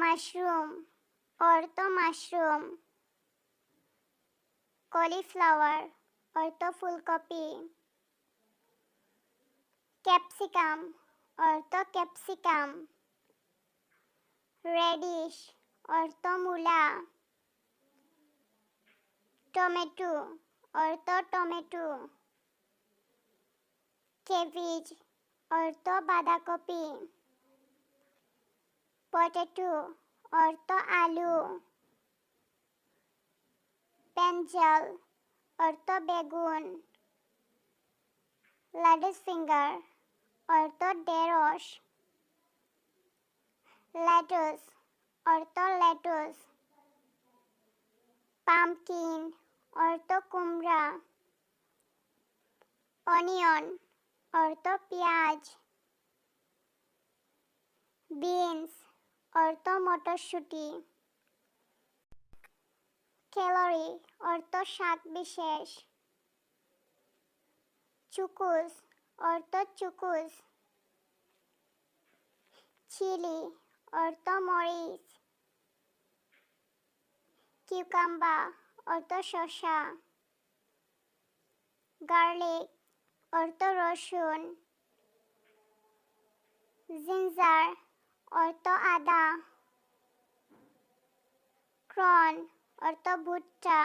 Mushroom অর্থ mushroom cauliflower অর্থ ফুলকপি ক্যাপসিকাম অর্থ ক্যাপসিকাম রেডিশ অর্থ মূলা টমেটো অর্থ টমেটো কেবিজ অর্থ বাঁধাকপি পটেটো অর্থ আলু পেঞ্জল অর্থ বেগুন লাডিস ফিঙ্গার অর্থ ঢেঁড়স লেটুস অর্থ লেটুস পামকিন অর্থ কুমড়া অনিয়ন অর্থ পেঁয়াজ বিনস অর্থ মটরশুঁটি। ক্যালোরি, অর্থ শাক বিশেষ। চুকুস, অর্থ চুকুস। চিলি, অর্থ মরিচ। কিউকাম্বা অর্থ শসা। গার্লিক, অর্থ রসুন। জিঞ্জার অর্থ আদা ক্রন অর্থ ভুট্টা।